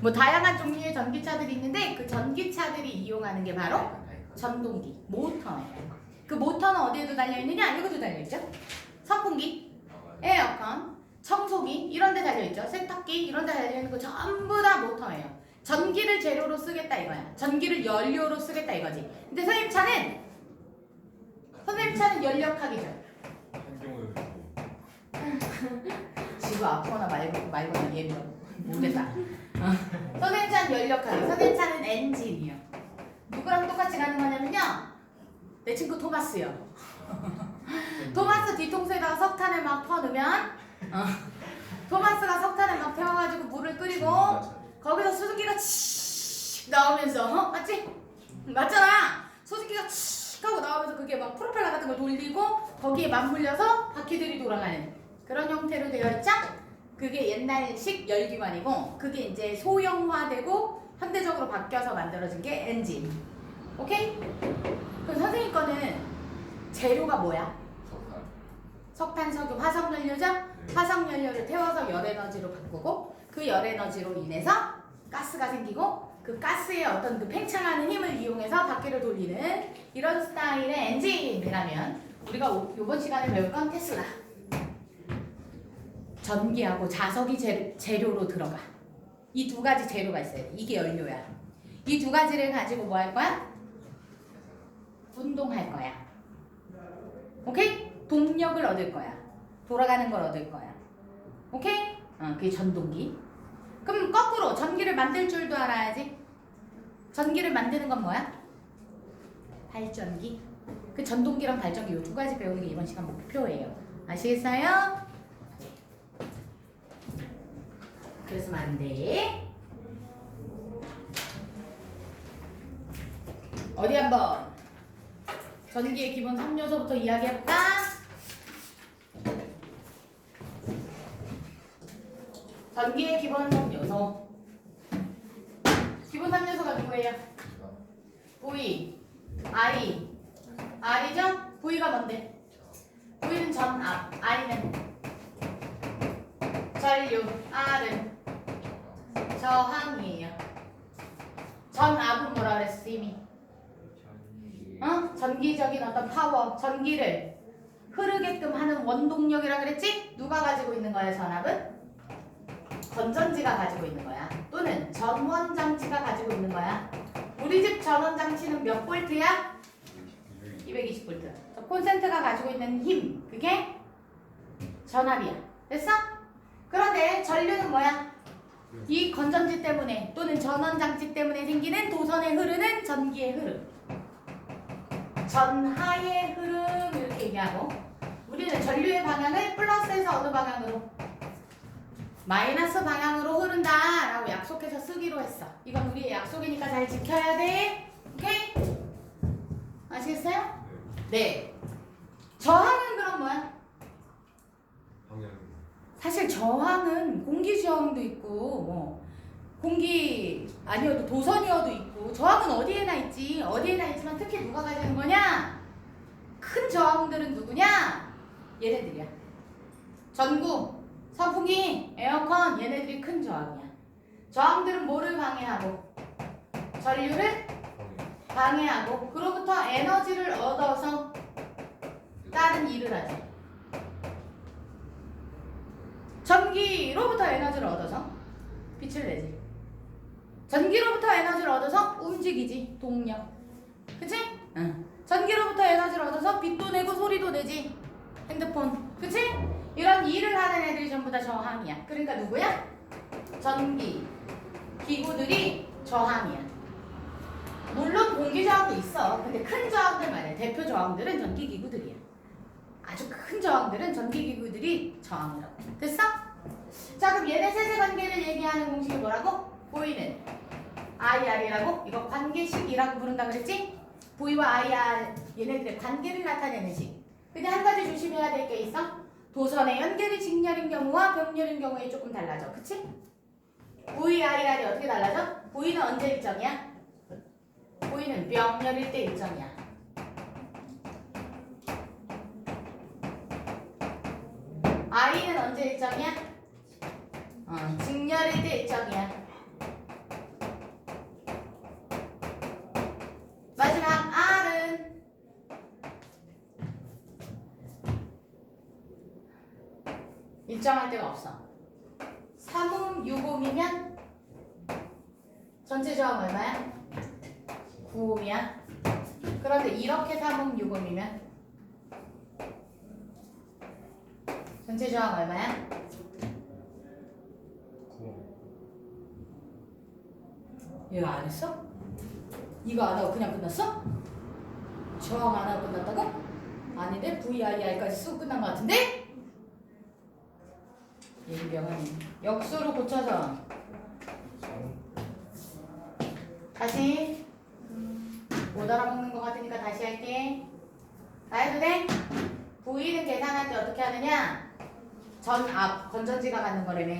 뭐 다양한 종류의 전기차들이 있는데 그 전기차들이 이용하는 게 바로 전동기, 모터예요. 그 모터는 어디에도 달려 있느냐? 여기도 달려 있죠. 선풍기, 에어컨, 청소기 이런 데 달려 있죠. 세탁기 이런 데 달려 있는 거 전부 다 모터예요. 전기를 재료로 쓰겠다 이거야. 전기를 연료로 쓰겠다 이거지. 근데 선생님 차는 선생님 차는 연력학이죠. 지구 아프거나 말고 말거나 얘는 모르겠다. 어. 선생님 차는 연력학이에요. 선생님 차는 엔진이요. 누구랑 똑같이 가는 거냐면요. 내 친구 토마스요. 토마스 뒤통수에다가 석탄을 막 퍼넣으면 어. 토마스가 석탄을 막 태워가지고 물을 끓이고 거기서 수증기가 치 나오면서 어? 맞지? 맞잖아. 수증기가 치 하고 나오면서 그게 막 프로펠러 같은 걸 돌리고 거기에 맞물려서 바퀴들이 돌아가는 그런 형태로 되어 있죠? 그게 옛날식 열기관이고 그게 이제 소형화되고 현대적으로 바뀌어서 만들어진 게 엔진. 오케이? 그럼 선생님 거는 재료가 뭐야? 석탄 석탄, 석유, 화석 연료죠? 화석 연료를 태워서 열 에너지로 바꾸고 그 열 에너지로 인해서 가스가 생기고 그 가스의 어떤 그 팽창하는 힘을 이용해서 바퀴를 돌리는 이런 스타일의 엔진이라면 우리가 오- 이번 시간에 배울 건 테슬라. 전기하고 자석이 재, 재료로 들어가. 이 두 가지 재료가 있어야 돼. 이게 연료야. 이 두 가지를 가지고 뭐 할 거야? 운동할 거야. 오케이? 동력을 얻을 거야. 돌아가는 걸 얻을 거야. 오케이? 어, 그게 전동기. 그럼 거꾸로 전기를 만들 줄도 알아야지. 전기를 만드는 건 뭐야? 발전기. 그 전동기랑 발전기 이두 가지 배우는 게 이번 시간 목표예요. 아시겠어요? 그래서 안 돼. 어디 한번 전기의 기본 3요소부터 이야기해볼까? 전기의 기본 3요소 기본 3요소가 누구예요? V, I, R이죠? V가 뭔데? V는 전압, I는 전류, R은 저항이에요 전압은 뭐라 그랬어 이미? 어? 전기적인 어떤 파워, 전기를 흐르게끔 하는 원동력이라 그랬지? 누가 가지고 있는 거야, 전압은? 건전지가 가지고 있는 거야. 또는 전원 장치가 가지고 있는 거야. 우리 집 전원 장치는 몇 볼트야? 220 볼트. 저 콘센트가 가지고 있는 힘, 그게 전압이야. 됐어? 그런데 전류는 뭐야? 이 건전지 때문에 또는 전원 장치 때문에 생기는 도선에 흐르는 전기의 흐름. 전하의 흐름 이렇게 얘기하고 우리는 전류의 방향을 플러스에서 어느 방향으로 마이너스 방향으로 흐른다 라고 약속해서 쓰기로 했어. 이건 우리의 약속이니까 잘 지켜야 돼. 오케이? 아시겠어요? 네. 저항은 그럼 뭐야? 사실 저항은 공기 저항도 있고 뭐 공기 아니어도 도선이어도 있고 저항은 어디에나 있지. 어디에나 있지만 특히 누가 가지는 거냐? 큰 저항들은 누구냐? 얘네들이야. 전구 선풍기 에어컨 얘네들이 큰 저항이야. 저항들은 뭐를 방해하고? 전류를 방해하고. 그로부터 에너지를 얻어서 다른 일을 하지 전기로부터 에너지를 얻어서 빛을 내지. 전기로부터 에너지를 얻어서 움직이지. 동력. 그치? 응. 전기로부터 에너지를 얻어서 빛도 내고 소리도 내지. 핸드폰. 그치? 이런 일을 하는 애들이 전부 다 저항이야. 그러니까 누구야? 전기. 기구들이 저항이야. 물론 공기 저항도 있어. 근데 큰 저항들 말이야. 대표 저항들은 전기 기구들이야. 아주 큰 저항들은 전기 기구들이 저항이라고. 됐어? 자 그럼 얘네 세세 관계를 얘기하는 공식이 뭐라고? 보이는 IR이라고 이거 관계식이라고 부른다 그랬지? V와 IR 얘네들의 관계를 나타내는 식. 근데 한 가지 조심해야 될 게 있어. 도선의 연결이 직렬인 경우와 병렬인 경우에 조금 달라져. 그치? V, IR이 어떻게 달라져? V는 언제 일정이야? V는 병렬일 때 일정이야. I는 언제 일정이야? 어, 직렬이 일정이야. 마지막 R은 일정할 데가 없어. 3음, 6음이면 전체 저음 얼마야? 9음이야. 그런데 이렇게 3음, 6음이면 전체 저음 얼마야? 이거 안 했어? 이거 안 하고 그냥 끝났어? 저항 안 하고 끝났다고? 아닌데 VIR까지 쓰고 끝난 것 같은데? 예비병은 역수로 고쳐서 3. 다시 못 알아먹는 것 같으니까 다시 할게 다 해도 돼? V는 계산할 때 어떻게 하느냐 전압 건전지가 갖는 거라며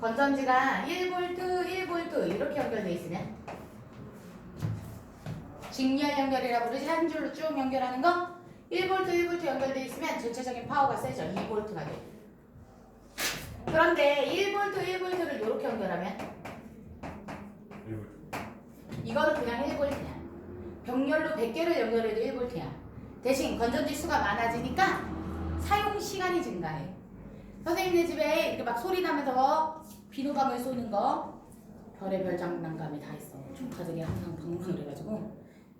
건전지가 1V 1V 이렇게 연결돼 있으면 직렬 연결이라 부르지 한 줄로 쭉 연결하는 거 1V 1V 연결돼 있으면 전체적인 파워가 세죠 2V가 돼 그런데 1V 1V를 이렇게 연결하면 1분. 이거는 그냥 1볼트야. 병렬로 100개를 연결해도 1볼트야. 대신 건전지 수가 많아지니까 사용 시간이 증가해. 선생님네 집에 이렇게 막 소리 나면서 비누방울 쏘는 거 별의별 장난감이 다 있어. 조카들이 항상 방문을 해가지고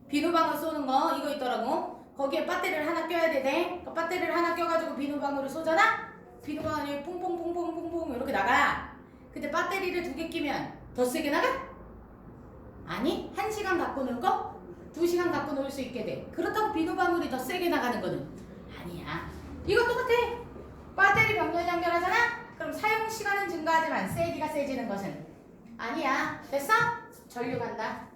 비누방울 쏘는 거 이거 있더라고. 거기에 배터리를 하나 껴야 되대. 그 배터리를 하나 껴가지고 비누방울을 쏘잖아. 비누방울이 퐁퐁퐁퐁퐁퐁 이렇게 나가. 근데 배터리를 두 개 끼면 더 세게 나가? 아니, 한 시간 갖고 놀 거? 두 시간 갖고 놀 수 있게 돼. 그렇다고 비누방울이 더 세게 나가는 거는 아니야. 이거 똑같아. 배터리 병렬 연결하잖아? 그럼 사용 시간은 증가하지만 세기가 세지는 것은 아니야. 됐어? 전류 간다.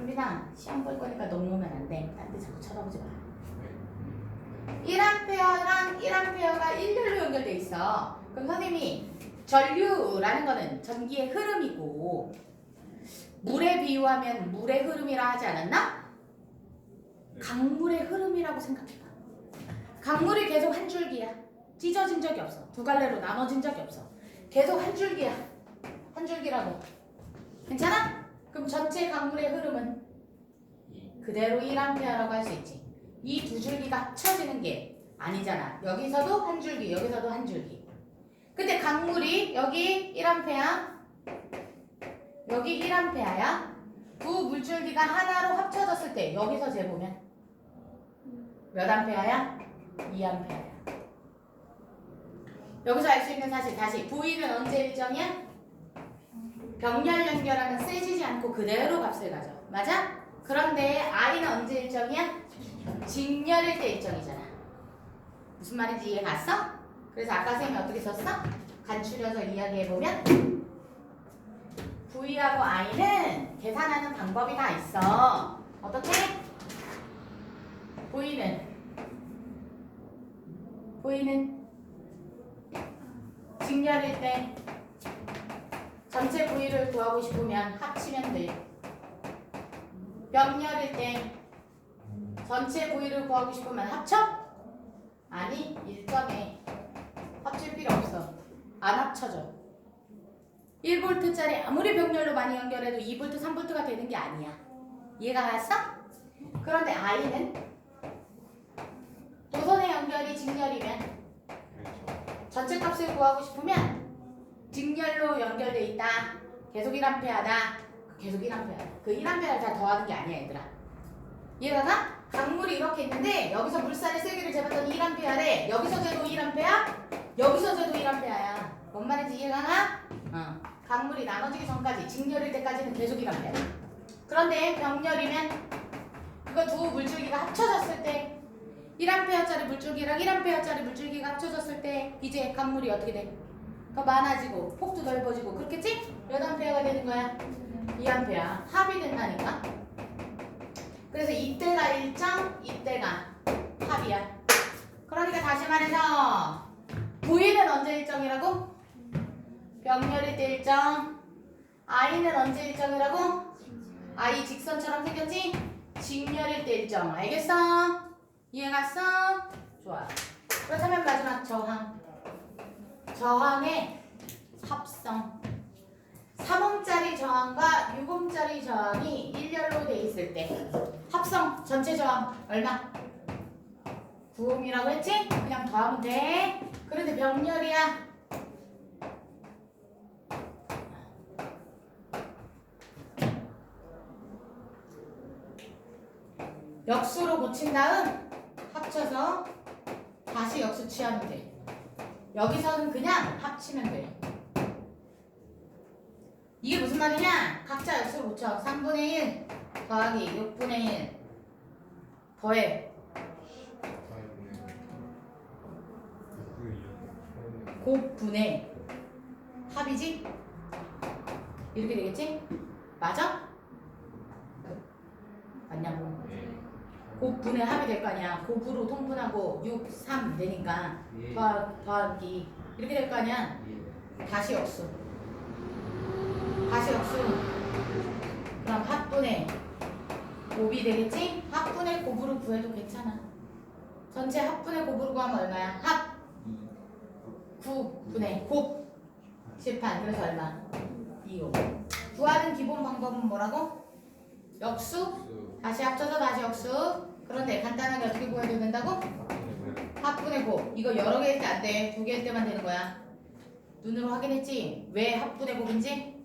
은빈아, 시험 볼 거니까 넘으면 안 돼. 딴 데 자꾸 쳐다보지 마. 1A랑 1A가 일렬로 연결돼 있어. 그럼 선생님이 전류라는 거는 전기의 흐름이고 물에 비유하면 물의 흐름이라 하지 않았나? 네. 강물의 흐름이라고 생각해봐. 강물이 계속 한 줄기야. 찢어진 적이 없어. 두 갈래로 나눠진 적이 없어. 계속 한 줄기야. 한 줄기라고. 괜찮아? 그럼 전체 강물의 흐름은 그대로 1A라고 할 수 있지. 이 두 줄기가 합쳐지는 게 아니잖아. 여기서도 한 줄기, 여기서도 한 줄기. 근데 강물이 여기 1A, 여기 1A야. 두 물줄기가 하나로 합쳐졌을 때 여기서 재보면 몇 암페어야? 2암페어야. 여기서 알 수 있는 사실 다시 V는 언제 일정이야? 병렬 연결하면 세지지 않고 그대로 값을 가져. 맞아? 그런데 I는 언제 일정이야? 직렬일 때 일정이잖아. 무슨 말인지 이해 갔어? 그래서 아까 쌤이 어떻게 썼어? 간추려서 이야기해보면 V하고 I는 계산하는 방법이 다 있어. 어떻게? V는 V는 직렬일 때 전체 V를 구하고 싶으면 합치면 돼. 병렬일 때 전체 V를 구하고 싶으면 합쳐? 아니, 일정해. 합칠 필요 없어. 안 합쳐져. 1볼트짜리 아무리 병렬로 많이 연결해도 2볼트, 3볼트가 되는 게 아니야. 이해가 갔어? 그런데 I는 연결이 직렬이면 그렇죠. 전체 값을 구하고 싶으면 직렬로 연결돼 있다. 계속 1A하다. 계속 1A하다. 그 1A를 다 더하는 게 아니야, 얘들아. 이해가 가? 강물이 이렇게 있는데 여기서 물살의 세기를 재봤더니 1A래. 여기서 재도 1A, 여기서 재도 1A야. 뭔 말인지 이해가 가? 어. 강물이 나눠지기 전까지 직렬일 때까지는 계속 1A. 그런데 병렬이면 그거 두 물줄기가 합쳐졌을 때 1A짜리 물줄기랑 1A짜리 물줄기가 합쳐졌을 때 이제 강물이 어떻게 돼? 더 많아지고 폭도 넓어지고 그렇겠지? 몇 암페어가 되는 거야? 2암페어 합이 된다니까 그래서 이때가 일정 이때가 합이야 그러니까 다시 말해서 V는 언제 일정이라고? 병렬일 때 일정 I는 언제 일정이라고? I 직선처럼 생겼지? 직렬일 때 일정 알겠어? 이해 갔어? 좋아 그렇다면 마지막 저항 저항의 합성 3옴짜리 저항과 6옴짜리 저항이 일렬로 돼 있을 때 합성 전체 저항 얼마? 구음이라고 했지? 그냥 더하면 돼. 그런데 병렬이야. 역수로 고친 다음 합쳐서 다시 역수 취하면 돼. 여기서는 그냥 합치면 돼. 이게 무슨 말이냐? 각자 역수를 고쳐. 3분의 1 더하기 6분의 1 더해. 곱분의 합이지? 이렇게 되겠지? 맞아? 5분의 합이 될 거 아니야. 그 곱으로 통분하고 6, 3 되니까 예. 더하, 더하기 이렇게 될 거 아니야. 예. 다시 역수. 다시 역수. 그럼 합분의 곱이 되겠지? 합분의 곱으로 구해도 괜찮아. 전체 합분의 곱으로 구하면 얼마야? 합 9분의 곱 18. 그래서 얼마? 2호. 구하는 기본 방법은 뭐라고? 역수? 다시 합쳐서 다시 역수. 그런데 간단하게 어떻게 구해도 된다고? 합분의 곱 이거 여러 개일 때안 돼. 두 개일 때만 되는 거야. 눈으로 확인했지? 왜 합분의 곱인지?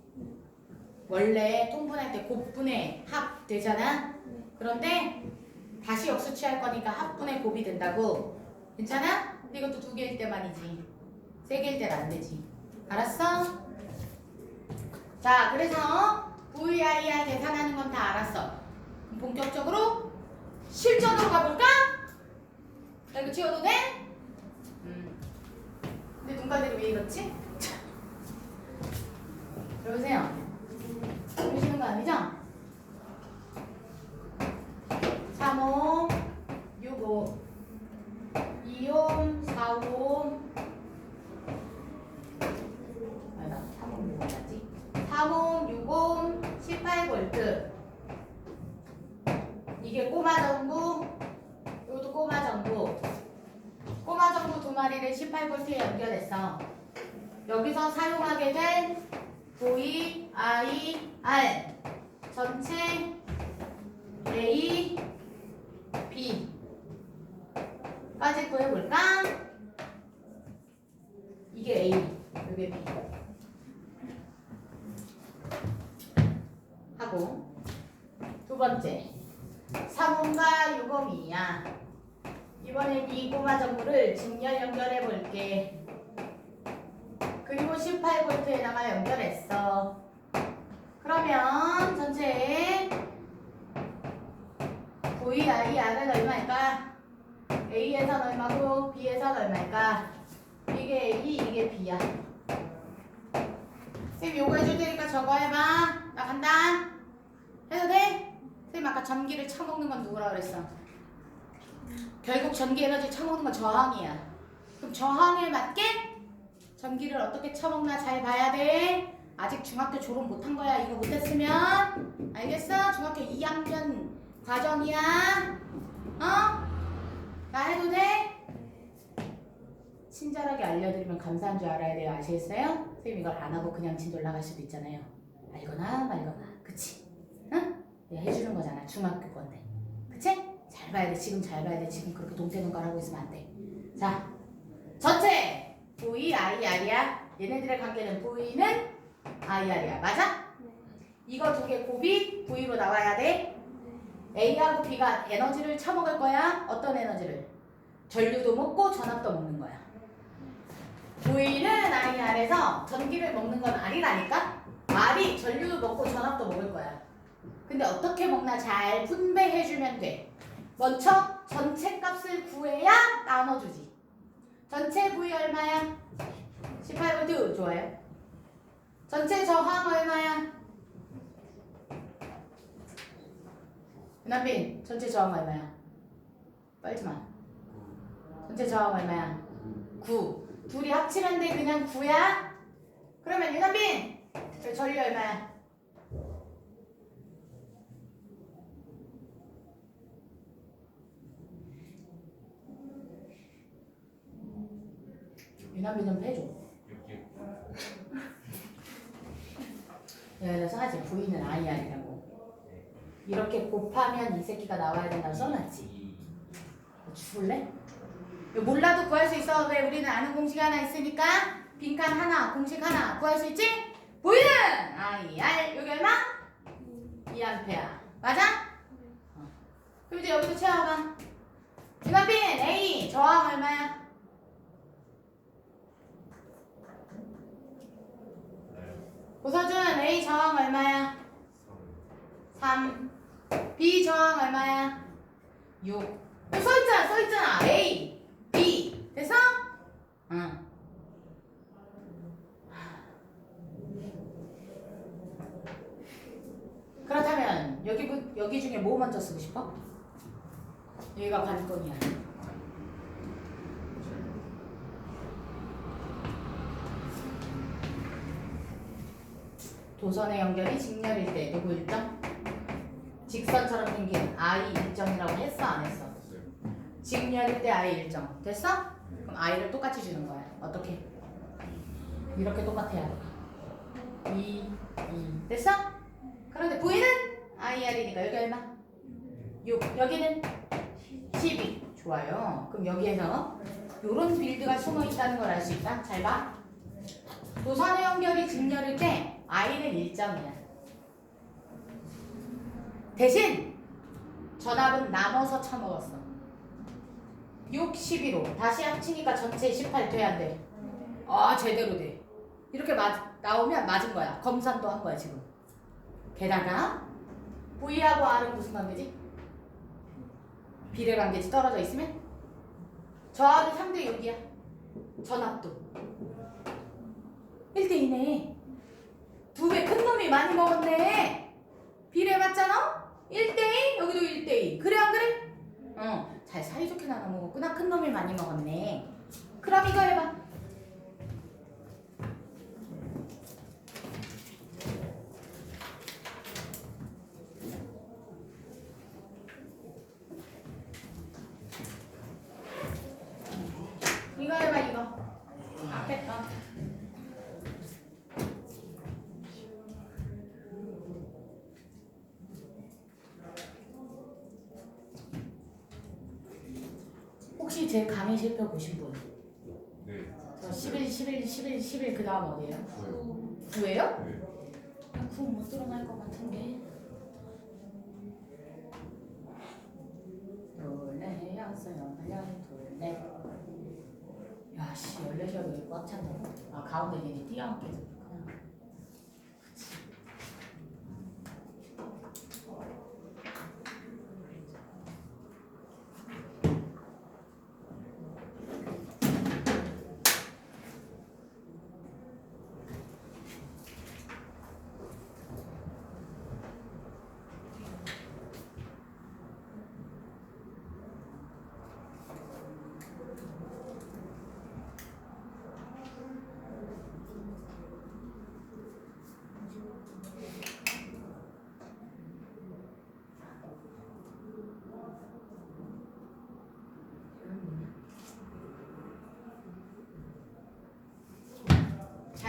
원래 통분할 때 곱분의 합 되잖아? 그런데 다시 역수 취할 거니까 합분의 곱이 된다고 괜찮아? 근데 이것도 두 개일 때만이지 세 개일 때는 안 되지 알았어? 자 그래서 VIR 계산하는 건 다 알았어 본격적으로 실전으로 가볼까? 나 이거 지워도 돼? 음. 근데 눈가들이 왜 이렇지? 여보세요? 보시는 거 아니죠? 3호, 6호, 2호, 4호, 아니다, 3호 6호까지. 3호, 6호, 18V. 이게 꼬마 전구, 이것도 꼬마 전구. 꼬마 전구 두 마리를 18V에 연결했어. 여기서 사용하게 된 V, I, R 전체 A, B 까지 구해볼까? 이게 A, 이게 B 하고 두 번째 3홈과 6홈이야 이번엔 이 꼬마 전구를 직렬 연결해 볼게 그리고 18V에다가 연결했어 그러면 전체 VIR은 얼마일까? A에선 얼마고 B에선 얼마일까? 이게 A, 이게 B야. 쌤 요거 해줄 테니까 저거 해봐. 나 간다. 해도 돼? 쌤 아까 전기를 처먹는 건 누구라 그랬어? 결국 전기 에너지 처먹는 건 저항이야. 그럼 저항에 맞게 전기를 어떻게 처먹나 잘 봐야 돼. 아직 중학교 졸업 못한 거야. 이거 못했으면 알겠어? 중학교 2학년 과정이야. 어? 나 해도 돼? 친절하게 알려드리면 감사한 줄 알아야 돼요. 아시겠어요? 선생님 이걸 안 하고 그냥 진도 올라갈 수도 있잖아요. 알거나 말거나. 그치? 응? 내가 해주는 거잖아. 중학교 건데. 그치? 잘 봐야 돼. 지금 잘 봐야 돼. 지금 그렇게 동태눈깔 하고 있으면 안 돼. 자, 전체 V, I, R이야. 얘네들의 관계는 V는 I, R이야. 맞아? 이거 두 개 곱이 V로 나와야 돼. A하고 B가 에너지를 처먹을 거야. 어떤 에너지를? 전류도 먹고 전압도 먹는 거야. V는 IR에서 전기를 먹는 건 R이라니까? R이 전류도 먹고 전압도 먹을 거야. 근데 어떻게 먹나 잘 분배해주면 돼. 먼저 전체 값을 구해야 나눠주지. 전체 V 얼마야? 18V 좋아요. 전체 저항 얼마야? 윤한빈 전체 저항 얼마야? 빨지 마. 전체 저항 얼마야? 9. 둘이 합치면 돼 그냥 9야? 그러면 윤한빈 저 전류 얼마야? 윤한빈 좀 패줘. 내가 써놨지 V는 IR이라고. 이렇게 곱하면 이 새끼가 나와야 된다고 써놨지. 죽을래? 몰라도 구할 수 있어. 왜 우리는 아는 공식 하나 있으니까 빈칸 하나, 공식 하나 구할 수 있지? 보이는 IR 여기 얼마? 2암페어. 맞아? 어. 그럼 이제 여기도 채워봐. 이마빈 A 저항 얼마야? 네. 고서준 A 저항 얼마야? 3. B 저항 얼마야? 6. 써있잖아, 써있잖아. A. 됐어? 응. 그렇다면 여기 부- 여기 중에 뭐 먼저 쓰고 싶어? 여기가 관건이야. 도선의 연결이 직렬일 때 누구 일정? 직선처럼 생긴 I 일정이라고 했어 안 했어? 직렬일 때 I 일정 됐어? I를 똑같이 주는 거야 어떻게? 이렇게 똑같아야 돼 2, 2 됐어? 그런데 V는 IR이니까 여기 얼마? 6 여기는 12 좋아요 그럼 여기에서 요런 빌드가 숨어 있다는 걸 알 수 있다 잘 봐. 도선의 연결이 직렬일 때 I는 일정이야. 대신 전압은 나눠서 쳐먹었어. 6, 12로 다시 합치니까 전체 18 돼야 안 돼. 아 제대로 돼. 이렇게 맞, 나오면 맞은 거야. 검산도 한 거야 지금. 게다가 V하고 R은 무슨 관계지? 비례 관계지 떨어져 있으면? 저하고 3대 6이야. 전압도. 1대2네. 두 배 큰 놈이 많이 먹었네. 비례 맞잖아? 1대2? 여기도 1대2. 그래 안 그래? 어. 잘 사이좋게 나눠 먹었구나. 큰 놈이 많이 먹었네. 그럼 이거 해봐. 이거 해봐 이거. 앞에 거. 혹시 제 강의 실표 보신 분? 네. 저 11, 11, 11, 11 그 다음 어디예요? 구요. 9예요? 네. 9못 들어갈 것 같은데. 둘넷 여섯 여덟 둘넷. 야씨 열네시간이 꽉 찬다. 아 가운데 얘네 뛰어앉게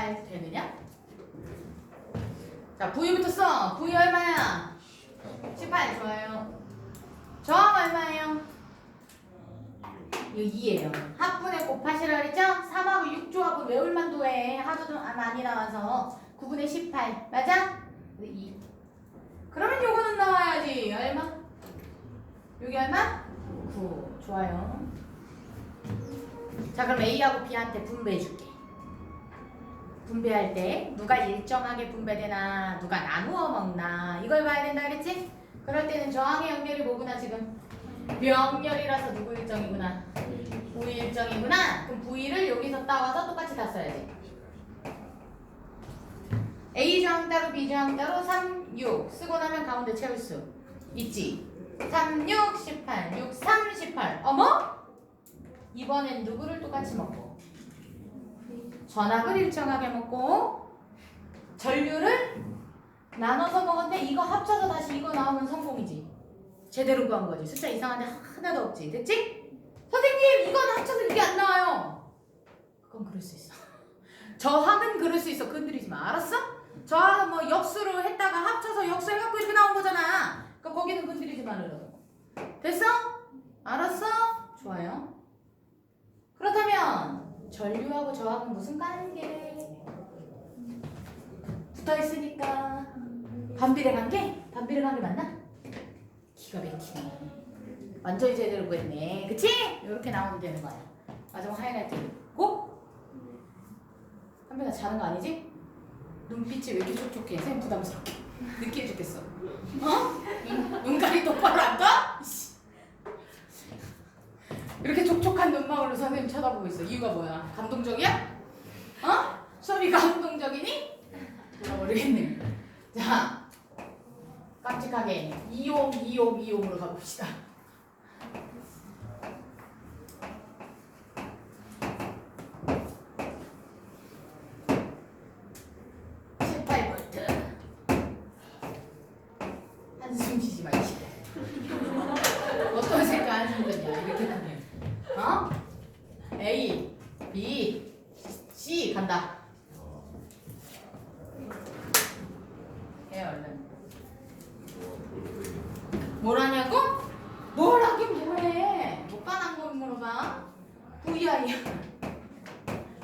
잘 되느냐? 자, V부터 써. V 얼마야? 18 좋아요. 저항 얼마예요? 이거 2예요. 합분에 곱하시라 그랬죠? 3하고 6조합은 외울 만도 해. 하도 좀 아, 많이 나와서 9분의 18. 맞아? 2. 그러면 요거는 나와야지. 얼마? 여기 얼마? 9. 좋아요. 자, 그럼 A하고 B한테 분배해 줄게. 분배할 때 누가 일정하게 분배되나 누가 나누어 먹나 이걸 봐야 된다 그랬지? 그럴 때는 저항의 연결이 뭐구나 지금? 병렬이라서 누구 일정이구나? V 일정이구나? 그럼 V를 여기서 따와서 똑같이 다 써야지. A 저항 따로 B 저항 따로 3, 6 쓰고 나면 가운데 채울 수 있지. 3, 6, 18 6, 3, 18 어머? 이번엔 누구를 똑같이 먹고 전압을 일정하게 먹고 전류를 나눠서 먹었는데 이거 합쳐서 다시 이거 나오면 성공이지. 제대로 구한 거지. 숫자 이상한 데 하나도 없지. 됐지? 선생님 이건 합쳐서 이게 안 나와요. 그건 그럴 수 있어. 저항은 그럴 수 있어. 건드리지 마. 알았어? 저항은 뭐 역수로 했다가 합쳐서 역수 해갖고 이렇게 나온 거잖아. 그럼 거기는 건드리지 말으라고. 됐어? 알았어? 좋아요. 전류하고 저하고 무슨 관계? 붙어 있으니까 반비례 관계? 반비례 관계 맞나? 기가 막히네. 완전히 제대로 구했네. 그치? 이렇게 나오면 되는 거야. 마지막 하이라이트 고! 한배가 자는 거 아니지? 눈빛이 왜 이렇게 촉촉해? 쌤 부담스럽게. 느끼해 죽겠어. 어? 눈, 눈깔이 똑바로 안 떠? 이렇게 촉촉한 눈망울로 선생님 쳐다보고 있어. 이유가 뭐야? 감동적이야? 어? 수업이 감동적이니? 몰라 모르겠네. 자, 깜찍하게 이용, 이용, 이용으로 가봅시다. 십팔 볼트. 한숨 쉬지 말지. 어떤 색깔 한숨 쉬냐? 이렇게 크면. 어? A, B, C 간다. 해 얼른. 뭐라냐고? 뭘 하긴 뭐해? 못 반한 거 물어봐. VI야.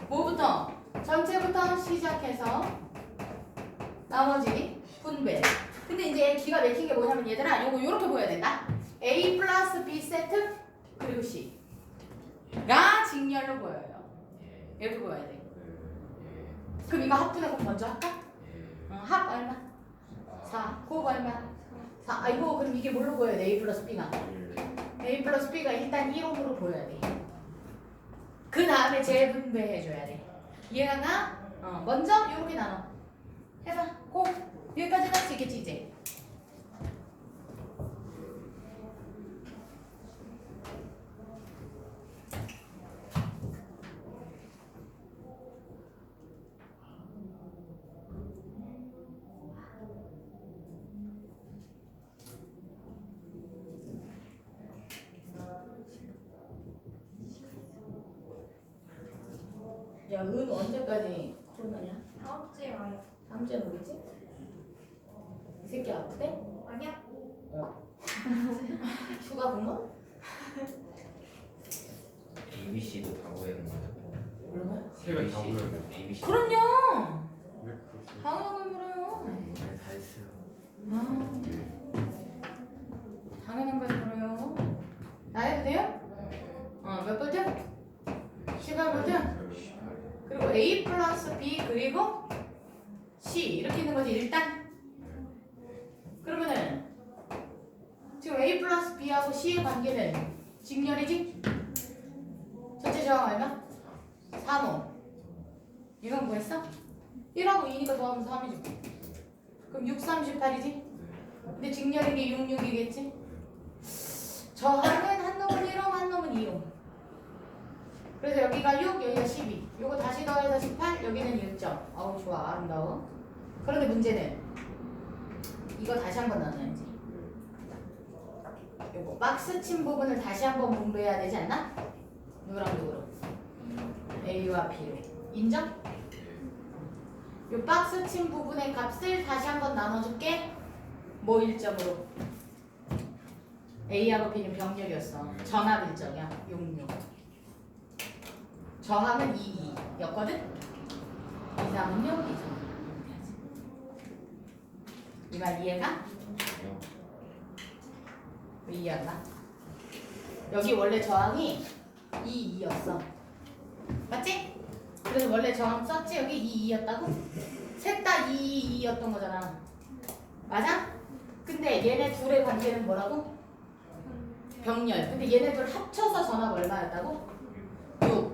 뭐부터? 전체부터 시작해서 나머지 분배. 근데 이제 기가 막힌 게 뭐냐면 얘들아, 요거 요렇게 보여야 된다. A 플러스 B 세트 그리고 C가 직렬로 보여요. 이렇게 보여야 돼. 그럼 이거 합분해 곱 먼저 할까? 어, 합 얼마? 4. 곱 얼마? 4. 아이고 그럼 이게 뭘로 보여야 돼? A 플러스 B가. A 플러스 B가 일단 1홈으로 보여야 돼. 그 다음에 재분배해줘야 돼. 이해가 가? 어, 먼저 이렇게 나눠. 해봐. 고. 여기까지 할 수 있겠지 이제. 야, 은 언제까지 코로나냐? 다음 주에 와요. 다음 주에 오겠지? 이 새끼 아프대? 아니야? 휴가 근무? ABC도 다 보이는 거예요. 뭐라고요? 세가 다 보여요. ABC. 그럼요. 왜 그렇게? 당연한 걸 물어요. 네, 다 했어요. 아, 당연한 걸 물어요. 나 해도 돼요? 어, 몇 볼트? 18볼트? 그리고 A 플러스 B 그리고 C 이렇게 있는 거지 일단 그러면은 지금 A 플러스 B하고 C의 관계는 직렬이지? 전체 저항 얼마? 3호 이건 뭐했어? 1하고 2니까 더하면 3이지 그럼 6, 38이지? 근데 직렬인 게 6, 6이겠지? 저항은 한 놈은 1호 한 놈은 2호 그래서 여기가 6, 여기가 12. 요거 다시 더해서 18, 여기는 1점. 어우 좋아, 아름다워. 그런데 문제는 이거 다시 한 번 나눠야지. 요거 박스 친 부분을 다시 한 번 분배해야 되지 않나? 누구랑 누구로? A와 B로. 인정? 요 박스 친 부분의 값을 다시 한 번 나눠줄게. 뭐 1점으로? A하고 B는 병렬이었어. 전압 일정이야. 6, 6. 저항은 2, 2였거든? 이상은요? 이상. 이말 이해가? 왜 이해 안 가? 여기 원래 저항이 2, 2였어. 맞지? 그래서 원래 저항 썼지? 여기 2, 2였다고? 셋 다 2, 2였던 거잖아. 맞아? 근데 얘네 둘의 관계는 뭐라고? 병렬. 근데 얘네 둘 합쳐서 전압 얼마였다고?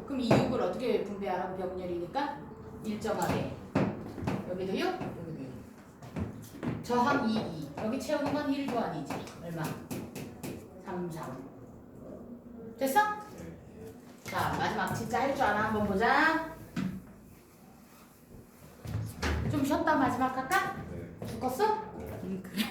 6. 그럼 이 6을 어떻게 분배하라고 병렬이니까 일정하게. 여기도 6, 여기도 6. 저항 2, 2. 여기 채우는 건 1도 아니지. 얼마? 3, 3. 됐어? 자, 마지막 진짜 할줄 아나 한번 보자. 좀 쉬었다 마지막 할까? 네. 죽었어? 응, 그래.